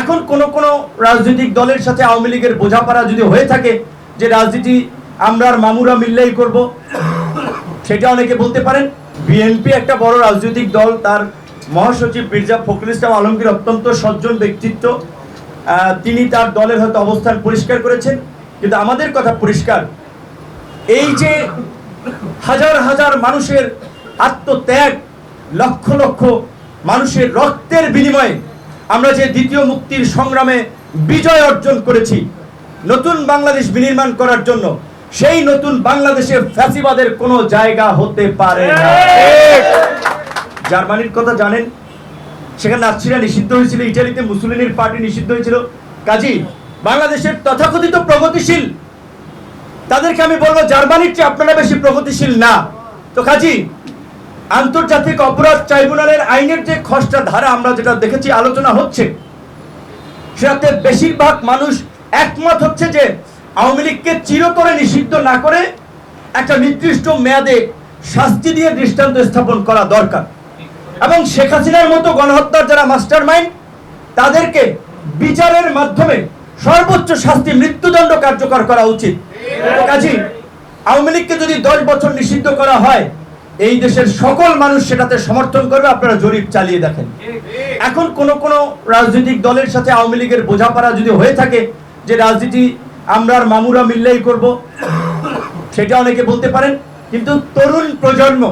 এখন কোন কোন রাজনৈতিক দলের সাথে আওয়ামী লীগের বোঝাপড়া যদি হয়ে থাকে যে রাজনীতি আমরা আর মামুরা মিললেই করব, সেটা অনেকে বলতে পারেন। বিএনপি একটা বড় রাজনৈতিক দল, তার মহাসচিব মির্জা ফখরুল ইসলাম আলমগীর অত্যন্ত সজ্জন ব্যক্তিত্ব। তিনি তার দলের হয়তো অবস্থান পরিষ্কার করেছেন, কিন্তু আমাদের কথা পরিষ্কার। এই যে হাজার হাজার মানুষের আত্মত্যাগ, লক্ষ লক্ষ মানুষের রক্তের বিনিময়ে আমরা যে দ্বিতীয় মুক্তির সংগ্রামে বিজয় অর্জন করেছি নতুন বাংলাদেশ বিনির্মাণ করার জন্য সেই নতুন বাংলাদেশে ফ্যাসিবাদের কোনো জায়গা হতে পারে না। জার্মানির কথা জানেন সেখানে নাৎসিরা নিষিদ্ধ হয়েছিল ইটালিতে মুসলিনের পার্টি নিষিদ্ধ হয়েছিল। কাজী বাংলাদেশের তথাকথিত প্রগতিশীল তাদেরকে আমি বলব জার্মানির চেয়ে আপনারা বেশি প্রগতিশীল না। তো কাজী আন্তর্জাতিক অপরাধ ট্রাইব্যুনালের আইনের যে খসড়া ধারা, আমরা যেটা দেখেছি, আলোচনা হচ্ছে। সেটাতে বেশিরভাগ মানুষ একমত হচ্ছে যে আওয়ামী লীগকে চিরতরে নিষিদ্ধ না করে একটা নির্দিষ্ট মেয়াদে শাস্তি দিয়ে দৃষ্টান্ত স্থাপন করা দরকার। এবং শেখ হাসিনার মতো গণহত্যার যারা মাস্টার মাইন্ড তাদেরকে বিচারের মাধ্যমে সর্বোচ্চ শাস্তি, মৃত্যুদণ্ড কার্যকর করা উচিত। কাজী, আওয়ামী লীগকে যদি দশ বছর নিষিদ্ধ করা হয় এই দেশের সকল মানুষ সেটাতে সমর্থন করবে, আপনারা জরিপ চালিয়ে দেখেন। এখন কোন কোন রাজনৈতিক দলের সাথে আওয়ামী লীগের বোঝাপড়া যদি হয়ে থাকে, যে রাজনীতি আমরা মামুরা মিললেই করব, সেটা অনেকে বলতে পারেন, কিন্তু তরুণ প্রজন্ম,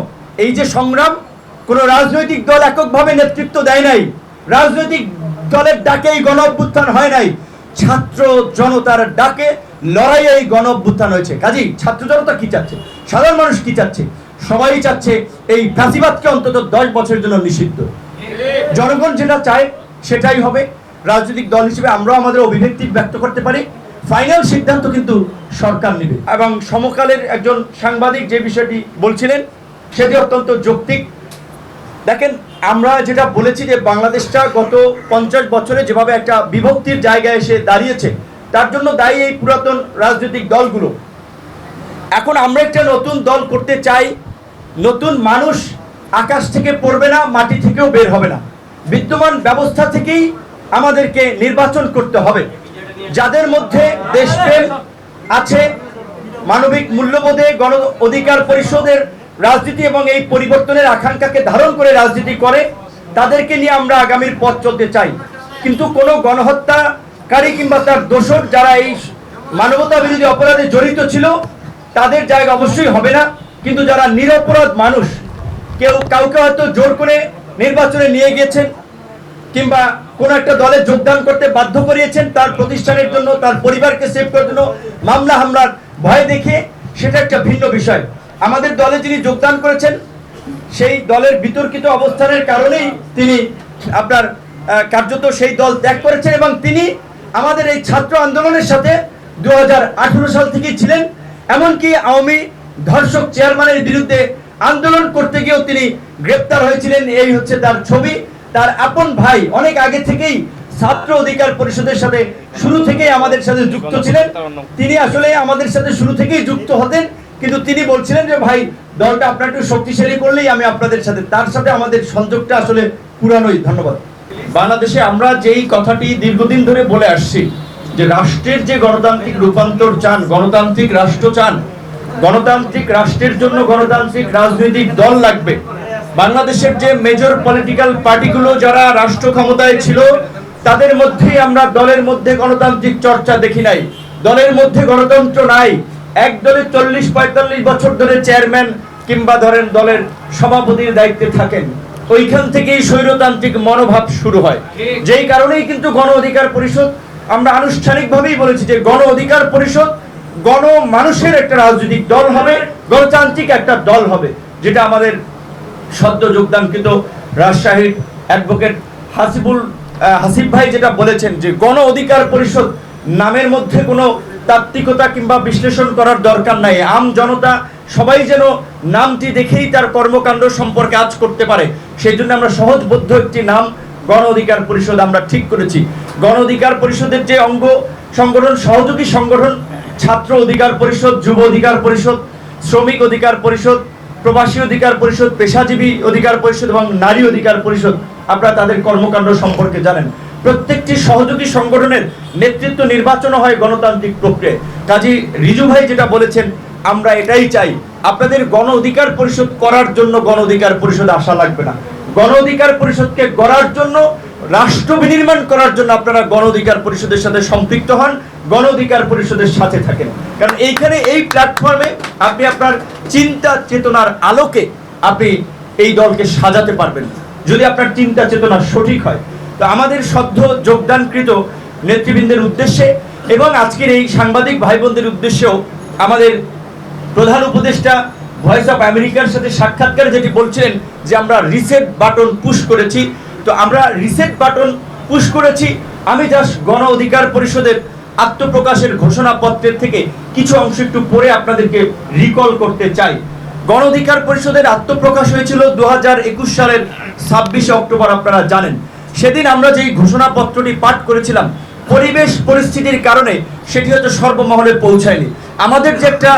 এই যে সংগ্রাম, কোন রাজনৈতিক দল এককভাবে নেতৃত্ব দেয় নাই, রাজনৈতিক দলের ডাকে এই গণ হয় নাই, ছাত্র জনতার ডাকে লড়াইয়ে এই গণ হয়েছে। কাজেই ছাত্র জনতা কি চাচ্ছে? সাধারণ মানুষ কি চাচ্ছে? সবাই চাচ্ছে এই ফ্যাসিবাদকে অন্তত দশ বছরের জন্য নিষিদ্ধ। জনগণ যেটা চায় সেটাই হবে। রাজনৈতিক দল হিসেবে আমরাও আমাদের অভিব্যক্তি ব্যক্ত করতে পারি। ফাইনাল সিদ্ধান্ত কিন্তু সরকার নেবে। এবং সমকালের একজন সাংবাদিক যে বিষয়টি বলছিলেন, সেটি অত্যন্ত যৌক্তিক। দেখেন, আমরা যেটা বলেছি যে বাংলাদেশটা গত পঞ্চাশ বছরে যেভাবে একটা বিভক্তির জায়গায় এসে দাঁড়িয়েছে, তার জন্য দায়ী এই পুরাতন রাজনৈতিক দলগুলো। এখন আমরা একটা নতুন দল করতে চাই নতুন মানুষ আকাশ থেকে পড়বে না, মাটি থেকেও বের হবে না। বিদ্যমান ব্যবস্থা থেকেই আমাদেরকে নির্বাচন করতে হবে। যাদের মধ্যে দেশপ্রেম আছে, মানবিক মূল্যবোধে গণ অধিকার পরিষদের রাজনীতি এবং এই পরিবর্তনের আকাঙ্ক্ষাকে ধারণ করে রাজনীতি করে, তাদেরকে নিয়ে আমরা আগামীর পথ চলতে চাই। কিন্তু কোনো গণহত্যাকারী কিংবা তার দোষর যারা এই মানবতা বিরোধী অপরাধে জড়িত ছিল, তাদের জায়গা অবশ্যই হবে না। কিন্তু যারা নিরপরাধ মানুষ, কেউ কাউকে হয়তো জোর করে নির্বাচনে নিয়ে গিয়েছেন কিংবা কোন একটা দলে যোগদান করতে বাধ্য করিয়েছেন তার প্রতিষ্ঠানের জন্য, তার পরিবারকে সেভ করার জন্য মামলা হামলার ভয় দেখে সেটা একটা ভিন্ন বিষয়। আমাদের দলে যিনি যোগদান করেছেন, সেই দলের বিতর্কিত অবস্থানের কারণেই তিনি আপনার কার্যত সেই দল ত্যাগ করেছেন এবং তিনি আমাদের এই ছাত্র আন্দোলনের সাথে দু হাজার আঠেরো সাল থেকেই ছিলেন। এমনকি আওয়ামী ধর্ষক চেয়ারম্যানের বিরুদ্ধে আন্দোলন করতে গিয়েও তিনি গ্রেপ্তার হয়েছিলেন। এই হচ্ছে তার ছবি। তার আপন ভাই অনেক আগে থেকেই ছাত্র অধিকার পরিষদের সাথে শুরু থেকেই আমাদের সাথে যুক্ত ছিলেন। তিনি আসলে আমাদের সাথে শুরু থেকেই যুক্ত হতেন কিন্তু তিনি বলছিলেন যে ভাই দলটা আপনার একটু শক্তিশালী করলেই আমি আপনাদের সাথে তার সাথে আমাদের সংযোগটা আসলে পুরানোই। ধন্যবাদ। বাংলাদেশে আমরা যেই কথাটি দীর্ঘদিন ধরে বলে আসছি যে রাষ্ট্রের যে গণতান্ত্রিক রূপান্তর চান গণতান্ত্রিক রাষ্ট্র চান গণতান্ত্রিক রাষ্ট্রের জন্য গণতান্ত্রিক রাজনৈতিক দল লাগবে। বাংলাদেশের যে মেজর পলিটিক্যাল পার্টিগুলো যারা রাষ্ট্র ক্ষমতায় ছিল, তাদের মধ্যেই আমরা দলের মধ্যে গণতান্ত্রিক চর্চা দেখি নাই। দলের মধ্যে গণতন্ত্র নাই। এক দলে চল্লিশ পঁয়তাল্লিশ বছর ধরে চেয়ারম্যান কিংবা ধরেন দলের সভাপতির দায়িত্বে থাকেন। ওইখান থেকেই স্বৈরতান্ত্রিক মনোভাব শুরু হয়। যেই কারণেই কিন্তু গণ অধিকার পরিষদ, আমরা আনুষ্ঠানিকভাবেই বলেছি যে গণ অধিকার পরিষদ গণ মানুষের একটা রাজনৈতিক দল হবে, গণতান্ত্রিক একটা দল হবে, যেটা আমাদের সদ্য যোগদানকৃত রাজশাহীর অ্যাডভোকেট হাসিবুল হাসিব ভাই যেটা বলেছেন যে গণ অধিকার পরিষদ নামের মধ্যে কোনো তাত্ত্বিকতা কিংবা বিশ্লেষণ করার দরকার নাই। আম জনতা সবাই যেন নামটি দেখেই তার কর্মকাণ্ড সম্পর্কে আজ করতে পারে। সেই জন্য আমরা সহজবদ্ধ একটি নাম গণ অধিকার পরিষদ আমরা ঠিক করেছি। গণ অধিকার পরিষদের যে অঙ্গ সংগঠন, সহযোগী সংগঠন ছাত্র অধিকার পরিষদ, যুব অধিকার পরিষদ, শ্রমিক অধিকার পরিষদ, প্রবাসী অধিকার পরিষদ, পেশাজীবী অধিকার পরিষদ এবং নারী অধিকার পরিষদ। আপনারা তাদের কর্মকাণ্ড সম্পর্কে জানেন। প্রত্যেকটি সহযোগী সংগঠনের নেতৃত্ব নির্বাচন হয় গণতান্ত্রিক প্রক্রিয়ায়। কাজী রিজু ভাই যেটা বলেছেন, আমরা এটাই চাই। আপনাদের গণ অধিকার পরিষদ করার জন্য গণ অধিকার পরিষদ আসা লাগবে না। গণ অধিকার পরিষদকে গড়ার জন্য, রাষ্ট্র বিনির্মাণ করার জন্য আপনারা গণ অধিকার পরিষদের সাথে সম্পৃক্ত হন। গণ অধিকার পরিষদের সাথে থাকেন। কারণ এইখানে এই প্ল্যাটফর্মে আপনি আপনার চিন্তা চেতনার আলোকে আপনি এই দলকে সাজাতে পারবেন। যদি আপনার চিন্তা চেতনা সঠিক হয়। তো আমাদের সদ্য যোগদানকৃত নেতৃবৃন্দের উদ্দেশ্যে এবং আজকের এই সাংবাদিক ভাই বোনদের উদ্দেশ্যেও আমাদের প্রধান উপদেষ্টা ভয়েস অফ আমেরিকার সাথে সাক্ষাৎকারে যেটি বলছিলেন যে আমরা রিসেট বাটন পুশ করেছি। তো আমরা রিসেট বাটন পুশ করেছি। আমি জাস্ট গণ অধিকার পরিষদের আত্মপ্রকাশের ঘোষণাপত্রের থেকে কিছু অংশ একটু পরে আপনাদেরকে রিকল করতে চাই। গণধিকার পরিষদের আত্মপ্রকাশ হয়েছিল দু সালের ছাব্বিশে অক্টোবর, আপনারা জানেন। সেদিন আমরা যেই ঘোষণাপত্রটি পাঠ করেছিলাম, পরিবেশ পরিস্থিতির কারণে সেটি হয়তো সর্বমহলে পৌঁছায়নি। আমাদের যে একটা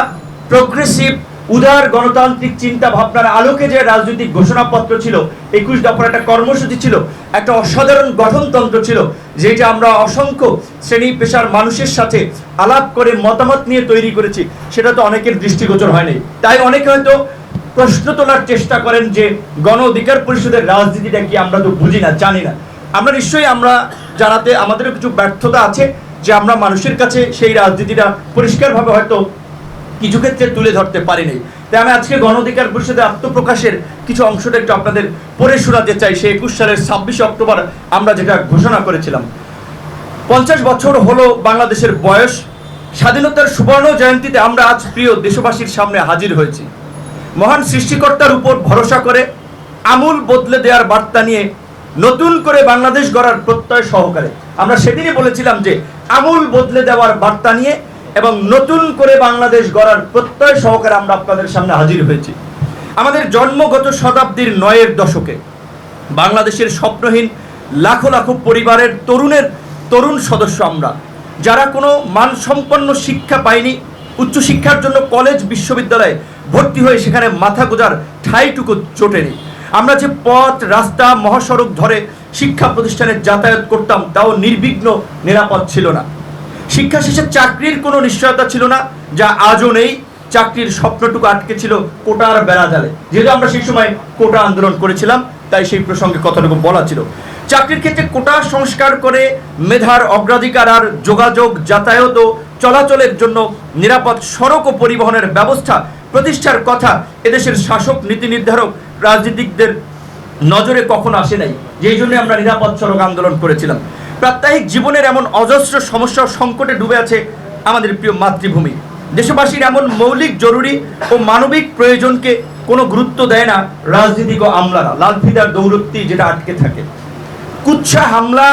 প্রগ্রেসিভ উদার গণতান্ত্রিক চিন্তা ভাবনার আলোকে যে রাজনৈতিক ঘোষণাপত্র ছিল, একুশ দফার একটা কর্মসূচি ছিল, একটা অসাধারণ গঠনতন্ত্র ছিল, যেটা আমরা অসংখ্য শ্রেণি পেশার মানুষের সাথে আলাপ করে মতামত নিয়ে তৈরি করেছি, সেটা তো অনেকের দৃষ্টিগোচর হয়নি। তাই অনেকে হয়তো প্রশ্ন তোলার চেষ্টা করেন যে, গণ অধিকার পরিষদের রাজনীতিটা কি আমরা তো বুঝি না, জানি না। আমরা নিশ্চয়ই আমরা জানাতে আমাদেরও কিছু ব্যর্থতা আছে যে আমরা মানুষের কাছে সেই রাজনীতিটা পরিষ্কারভাবে হয়তো কিছু ক্ষেত্রে তুলে ধরতে পারিনি। তাই আমি আজকে গণ অধিকার পরিষদের আত্মপ্রকাশের কিছু অংশটা একটু আপনাদের পড়ে শোনাতে চাই। সেই একুশ সালের ছাব্বিশে অক্টোবর আমরা যেটা ঘোষণা করেছিলাম। পঞ্চাশ বছর হলো বাংলাদেশের বয়স। স্বাধীনতার সুবর্ণ জয়ন্তীতে আমরা আজ প্রিয় দেশবাসীর সামনে হাজির হয়েছি। মহান সৃষ্টিকর্তার উপর ভরসা করে, আমূল বদলে দেওয়ার বার্তা নিয়ে নতুন করে বাংলাদেশ গড়ার প্রত্যয় সহকারে। আমরা সেদিনই বলেছিলাম যে, আমূল বদলে দেওয়ার বার্তা নিয়ে এবং নতুন করে বাংলাদেশ গড়ার প্রত্যয় সহকারে আমরা আপনাদের সামনে হাজির হয়েছি। আমাদের জন্মগত শতাব্দীর নয়ের দশকে বাংলাদেশের স্বপ্নহীন লাখো লাখো পরিবারের তরুণের তরুণ সদস্য আমরা, যারা কোনো মানসম্পন্ন শিক্ষা পায়নি, উচ্চশিক্ষার জন্য কলেজ, বিশ্ববিদ্যালয়ে ভর্তি হয়ে সেখানে মাথা গোজার ঠাইটুকু জোটেনি আমরা যে পথ, রাস্তা, মহাসড়ক ধরে শিক্ষা প্রতিষ্ঠানে যাতায়াত করতাম, তাও নির্বিঘ্ন, নিরাপদ ছিল না। শিক্ষা শেষে চাকরির কোনো নিশ্চয়তা ছিল না, যা আজও নেই। চাকরির স্বপ্নটুকু আটকে ছিল কোটার বেড়া জালে যেহেতু আমরা সেই সময় কোটা আন্দোলন করেছিলাম, তাই সেই প্রসঙ্গে কথাটুকু বলা ছিল। চাকরির ক্ষেত্রে কোটা সংস্কার করে মেধার অগ্রাধিকার আর যোগাযোগ, যাতায়াত ও চলাচলের জন্য নিরাপদ সড়ক ও পরিবহনের ব্যবস্থা প্রতিষ্ঠার কথা এদেশের শাসক, নীতি নির্ধারক, রাজনীতিকদের নজরে কখনো আসে নাই। যেই জন্য আমরা নিরাপদ সড়ক আন্দোলন করেছিলাম। প্রাত্যহিক জীবনের এমন অজস্র সমস্যা সংকটে ডুবে আছে আমাদের প্রিয় মাতৃভূমি। দেশবাসীর এমন মৌলিক জরুরি ও মানবিক প্রয়োজনকে কোনো গুরুত্ব দেয় না রাজনীতিক ও আমলারা, লালফিদার দৌলত্তি যেটা আটকে থাকে। কুচ্ছা হামলা,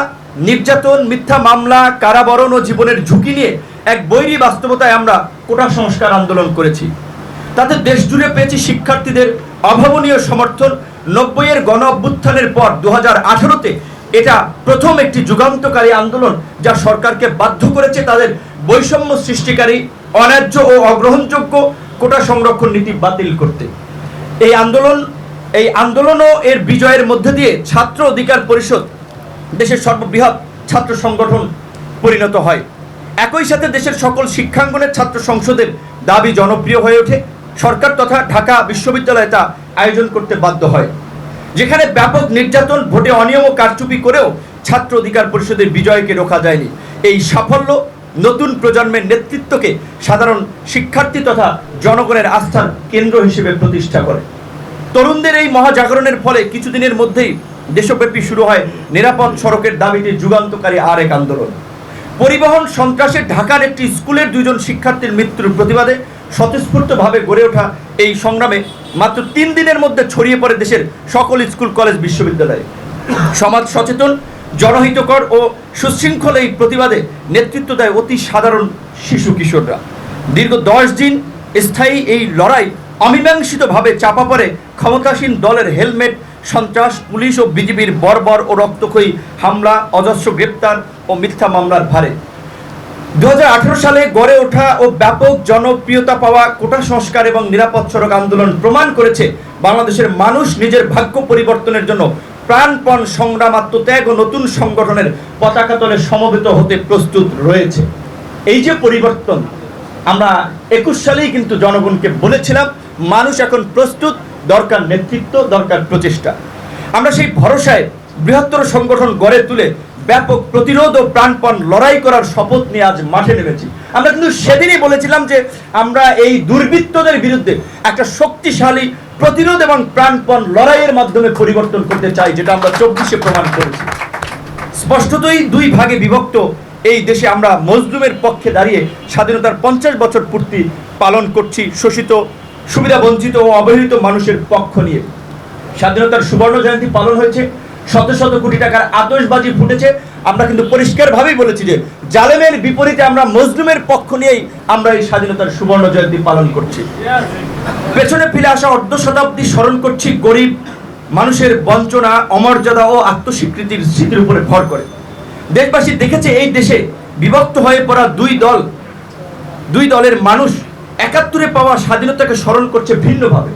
নির্যাতন, মিথ্যা মামলা, কারাবরণ ও জীবনের ঝুঁকি নিয়ে এক বৈরী বাস্তবতায় আমরা কোটা সংস্কার আন্দোলন করেছি। তাতে দেশ জুড়ে পেয়েছি শিক্ষার্থীদের অভাবনীয় সমর্থন। নব্বইয়ের গণ অভ্যুত্থানের পর দু হাজার আঠারোতে এটা প্রথম একটি যুগান্তকারী আন্দোলন যা সরকারকে বাধ্য করেছে তাদের বৈষম্য সৃষ্টিকারী, অন্যায্য ও অগ্রহণযোগ্য কোটা সংরক্ষণ নীতি বাতিল করতে। এই আন্দোলন, এই আন্দোলনও এর বিজয়ের মধ্যে দিয়ে ছাত্র অধিকার পরিষদ, দেশের সর্ববৃহৎ ছাত্র সংগঠন পরিণত হয়। একই সাথে দেশের সকল শিক্ষাঙ্গনের ছাত্র সংসদের দাবি জনপ্রিয় হয়ে ওঠে। সরকার তথা ঢাকা বিশ্ববিদ্যালয় তা আয়োজন করতে বাধ্য হয়। যেখানে ব্যাপক নির্যাতন, ভোটে অনিয়ম ও কারচুপি করেও ছাত্র অধিকার পরিষদের বিজয়কে রোখা যায়নি। এই সাফল্য নতুন প্রজন্মের নেতৃত্বকে সাধারণ শিক্ষার্থী তথা জনগণের আস্থার কেন্দ্র হিসেবে প্রতিষ্ঠা করে। তরুণদের এই মহাজাগরণের ফলে কিছুদিনের মধ্যেই দেশব্যাপী শুরু হয় নিরাপদ সড়কের দাবিতে যুগান্তকারী আর এক আন্দোলন। পরিবহন সন্ত্রাসে ঢাকার একটি স্কুলের দুজন শিক্ষার্থীর মৃত্যুর প্রতিবাদে স্বতঃস্ফূর্তভাবে গড়ে ওঠা এই সংগ্রামে মাত্র তিন দিনের মধ্যে ছড়িয়ে পড়ে দেশের সকল স্কুল, কলেজ, বিশ্ববিদ্যালয়ে। সমাজ সচেতন, জনহিতকর ও সুশৃঙ্খল এই প্রতিবাদে নেতৃত্ব দেয় অতি সাধারণ শিশু কিশোররা। দীর্ঘ দশ দিন স্থায়ী এই লড়াই অমীমাংসিতভাবে চাপা পড়ে ক্ষমতাসীন দলের হেলমেট, সন্ত্রাস, পুলিশ ও বিজিবির বর্বর ও রক্তক্ষয়ী হামলা, অজস্র গ্রেপ্তার ও মিথ্যা মামলার ভারে। দু হাজার আঠেরো সালে গড়ে ওঠা ও ব্যাপক জনপ্রিয়তা পাওয়া কোটা সংস্কার এবং নিরাপদ সড়ক আন্দোলন প্রমাণ করেছে বাংলাদেশের মানুষ নিজের ভাগ্য পরিবর্তনের জন্য প্রাণপণ সংগ্রাম আত্মত্যাগ ও নতুন সংগঠনের পতাকা তলে সমবেত হতে প্রস্তুত রয়েছে। এই যে পরিবর্তন, আমরা একুশ সালেই কিন্তু জনগণকে বলেছিলাম, মানুষ এখন প্রস্তুত, দরকার নেতৃত্ব, দরকার প্রচেষ্টা। আমরা সেই ভরসায় বৃহত্তর সংগঠন গড়ে তুলে ব্যাপক প্রতিরোধ ও প্রাণপণ লড়াই করার শপথ নিয়ে আজ মাঠে নেমেছি। আমরা কিন্তু সেদিনই বলেছিলাম যে আমরা এই দুর্বৃত্তদের বিরুদ্ধে একটা শক্তিশালী প্রতিরোধ এবং প্রাণপণ লড়াইয়ের মাধ্যমে পরিবর্তন করতে চাই, যেটা আমরা চব্বিশে প্রমাণ করেছি। স্পষ্টতই দুই ভাগে বিভক্ত এই দেশে আমরা মজলুমের পক্ষে দাঁড়িয়ে স্বাধীনতার পঞ্চাশ বছর পূর্তি পালন করছি, শোষিত সুবিধা বঞ্চিত ও অবহেলিত মানুষের পক্ষ নিয়ে। স্বাধীনতার সুবর্ণ জয়ন্তী পালন হয়েছে। শত শত কোটি টাকার আতশবাজি ফুটেছে। আমরা কিন্তু পরিষ্কারভাবেই বলেছি যে জালেমের বিপরীতে আমরা মজলুমের পক্ষ নিয়েই আমরা এই স্বাধীনতার সুবর্ণ জয়ন্তী পালন করছি। পেছনে ফিরে আসা অর্ধ শতাব্দী স্মরণ করছি গরিব মানুষের বঞ্চনা, অমর্যাদা ও আত্মস্বীকৃতির স্মৃতির উপরে ভর করে। দেশবাসী দেখেছে এই দেশে বিভক্ত হয়ে পড়া দুই দল, দুই দলের মানুষ একাত্তরে পাওয়া স্বাধীনতাকে স্মরণ করছে ভিন্নভাবে।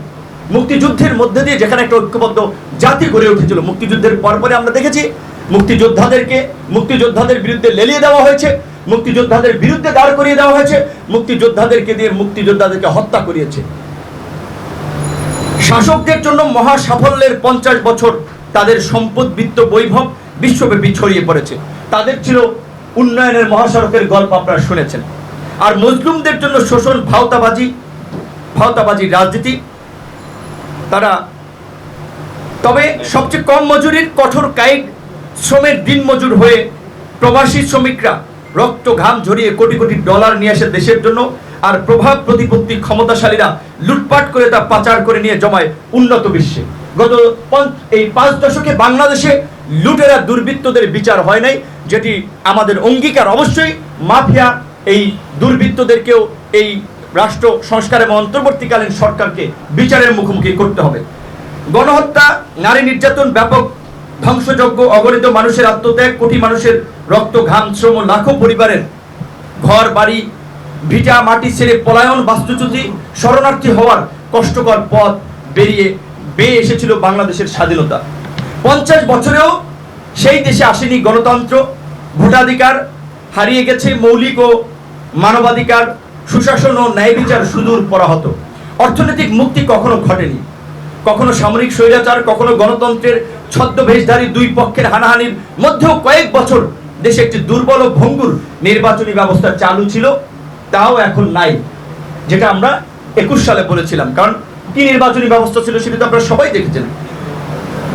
মুক্তিযুদ্ধের মধ্যে দিয়ে যেখানে একটা ঐক্যবদ্ধ জাতি গড়ে উঠেছিল, মুক্তিযুদ্ধের পরপরে আমরা দেখেছি মুক্তিযোদ্ধাদেরকে, মুক্তিযোদ্ধাদের বিরুদ্ধে লেলিয়ে দেওয়া হয়েছে, মুক্তিযোদ্ধাদের বিরুদ্ধে দাঁড় করিয়ে দেওয়া হয়েছে, মুক্তিযোদ্ধাদেরকে দিয়ে মুক্তিযোদ্ধাদেরকে হত্যা করিয়েছে। শাসকদের জন্য মহা সাফল্যের পঞ্চাশ বছর তাদের সম্পদ বিত্ত বৈভব বিশ্বব্যাপী ছড়িয়ে পড়েছে। তাদের ছিল উন্নয়নের মহাসড়কের গল্প আপনারা শুনেছেন। আর মজলুমদের জন্য শোষণ, ভাওতাবাজি ভাওতাবাজি রাজনীতি তবে সবচেয়ে কম মজুরির কঠোর কায়িক শ্রমের দিন মজুর হয়ে প্রবাসী শ্রমিকরা রক্ত ঘাম ঝরিয়ে কোটি কোটি ডলার নিয়ে আসে দেশের জন্য, আর প্রভাব প্রতিপত্তি ক্ষমতাশালীরা লুটপাট করে তা পাচার করে নিয়ে জমায় উন্নত বিশ্বে। গত এই পাঁচ দশকে বাংলাদেশে লুটেরা দুর্বৃত্তদের বিচার হয় নাই, যেটি আমাদের অঙ্গীকার। অবশ্যই মাফিয়া এই দুর্বৃত্তদেরকেও এই রাষ্ট্র সংস্কার এবং অন্তর্বর্তীকালীন সরকারকে বিচারের মুখোমুখি করতে হবে। গণহত্যা, নারী নির্যাতন, ব্যাপক ধ্বংসযজ্ঞ, অগণিত মানুষের আত্মত্যাগ, কোটি মানুষের রক্ত, ঘাম, শ্রম, লাখো পরিবারের ঘর, বাড়ি, ভিটা, মাটি ছেড়ে পলায়ন, বাস্তুচ্যুতি, শরণার্থী হওয়ার কষ্টকর পথ বেরিয়ে বেয়ে এসেছিল বাংলাদেশের স্বাধীনতা। পঞ্চাশ বছরেও সেই দেশে আসেনি গণতন্ত্র, ভোটাধিকার, হারিয়ে গেছে মৌলিক ও মানবাধিকার সুশাসন ও ন্যায় বিচার সুদূর পরাহত। অর্থনৈতিক মুক্তি কখনো ঘটেনি। কখনো সামরিক স্বৈরাচার, কখনো গণতন্ত্রের ছদ্মবেশধারী দুই পক্ষের হানাহানির মধ্যেও কয়েক বছর দেশে একটি দুর্বল ও ভঙ্গুর নির্বাচনী ব্যবস্থা চালু ছিল, তাও এখন নাই, যেটা আমরা একুশ সালে বলেছিলাম। কারণ কি নির্বাচনী ব্যবস্থা ছিল সেটা তো আপনারা সবাই দেখেছেন।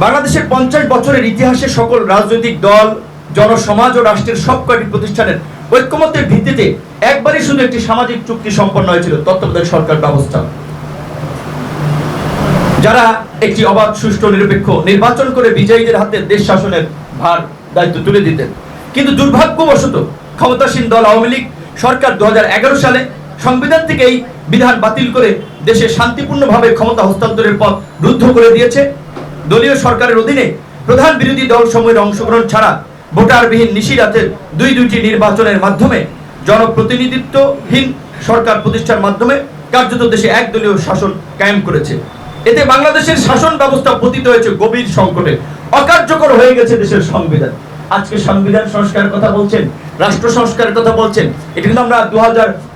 বাংলাদেশের পঞ্চাশ বছরের ইতিহাসে সকল রাজনৈতিক দল, জনসমাজ ও রাষ্ট্রের সব কয়টি প্রতিষ্ঠানের ঐক্যমত্যের ভিত্তিতে শুধু একটি সামাজিক চুক্তি সম্পন্ন হয়েছিল, তত্ত্বাবধায়ক সরকার ব্যবস্থা। যারা একটি অবাধ, সুষ্ঠু, নিরপেক্ষ নির্বাচন করে বিজয়ীদের হাতে দেশ শাসনের ভার, দায়িত্ব তুলে দিতেন। কিন্তু দুর্ভাগ্যবশত ক্ষমতাসীন দল আওয়ামী লীগ সরকার দু সালে সংবিধান থেকে এই বিধান বাতিল করে দেশে শান্তিপূর্ণভাবে ক্ষমতা হস্তান্তরের পথ রুদ্ধ করে দিয়েছে। দলীয় সরকারের অধীনে প্রধান বিরোধী দল সমূহের অংশগ্রহণ ছাড়া ভোটারবিহীন নিশিরাতের দুই দুইটি নির্বাচনের মাধ্যমে জনপ্রতিনিধিত্বহীন সরকার প্রতিষ্ঠার মাধ্যমে কার্যত দেশে একদলীয় শাসন কায়েম করেছে। এতে বাংলাদেশের শাসন ব্যবস্থা পতিত হয়েছে গভীর সংকটে। অকার্যকর হয়ে গেছে দেশের সংবিধান। আজকে সংবিধান সংস্কারের কথা বলছেন, রাষ্ট্র সংস্কারের কথা বলছেন। এটা কিন্তু আমরা দু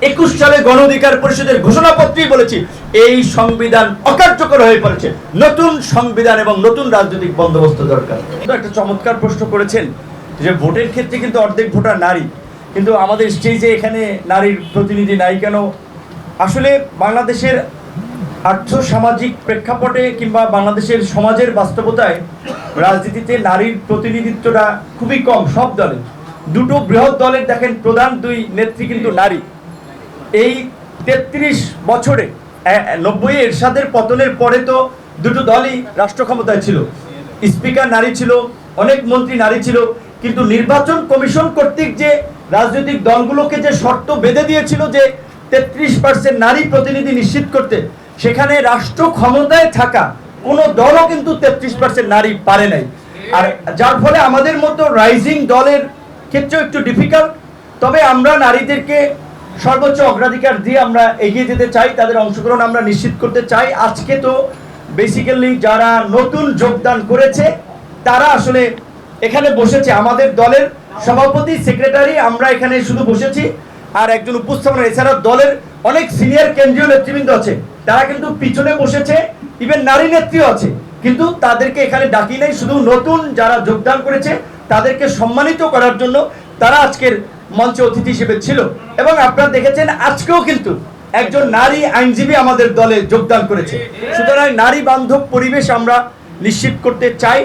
একুশ সালে গণ অধিকার পরিষদের ঘোষণাপত্রেই বলেছি। এই সংবিধান অকার্যকর হয়ে পড়েছে। নতুন সংবিধান এবং নতুন রাজনৈতিক বন্দোবস্ত দরকার। একটা চমৎকার প্রশ্ন করেছেন যে ভোটের ক্ষেত্রে কিন্তু অর্ধেক ভোটার নারী। কিন্তু আমাদের স্টেজে এখানে নারীর প্রতিনিধি নাই কেন? আসলে বাংলাদেশের আর্থ সামাজিক প্রেক্ষাপটে কিংবা বাংলাদেশের সমাজের বাস্তবতায় রাজনীতিতে নারীর প্রতিনিধিত্বটা খুবই কম সব দলে দুটো বৃহৎ দলের দেখেন প্রধান দুই নেত্রী কিন্তু নারী। এই তেত্রিশ বছরে নব্বই এরশাদের পতনের পরে তো দুটো দলই রাষ্ট্র ক্ষমতায় ছিল। স্পিকার নারী ছিল, অনেক মন্ত্রী নারী ছিল। কিন্তু নির্বাচন কমিশন কর্তৃক যে রাজনৈতিক দলগুলোকে যে শর্ত বেঁধে দিয়েছিল যে তেত্রিশ পার্সেন্ট নারী প্রতিনিধি নিশ্চিত করতে, সেখানে রাষ্ট্র ক্ষমতায় থাকা কোনো দলও কিন্তু তেত্রিশ পার্সেন্ট নারী পারে নাই। আর যার ফলে আমাদের মতো রাইজিং দলের ক্ষেত্রেও একটু ডিফিকাল্ট তবে আমরা নারীদেরকে সর্বোচ্চ অগ্রাধিকার দিয়ে আমরা এগিয়ে যেতে চাই, তাদের অংশগ্রহণ আমরা নিশ্চিত করতে চাই। আজকে তো বেসিক্যালি যারা নতুন যোগদান করেছে, তারা আসলে এখানে বসেছে আমাদের দলের সভাপতি, সেক্রেটারি, আমরা এখানে শুধু বসেছি। আর একজন উপস্থাপনা, এছাড়া দলের অনেক সিনিয়র কেন্দ্রীয় নেতৃবৃন্দ আছে। তারা কিন্তু পিছনে বসেছে ইভেন নারী নেত্রীও আছে। কিন্তু তাদেরকে এখানে ডাকি নাই, শুধু নতুন যারা যোগদান করেছে, তাদেরকে সম্মানিত করার জন্য তারা আজকের মঞ্চে অতিথি হিসেবে ছিল। এবং আপনারা দেখেছেন, আজকেও কিন্তু একজন নারী আইনজীবী আমাদের দলে যোগদান করেছে। সুতরাং নারী বান্ধব পরিবেশ আমরা নিশ্চিত করতে চাই।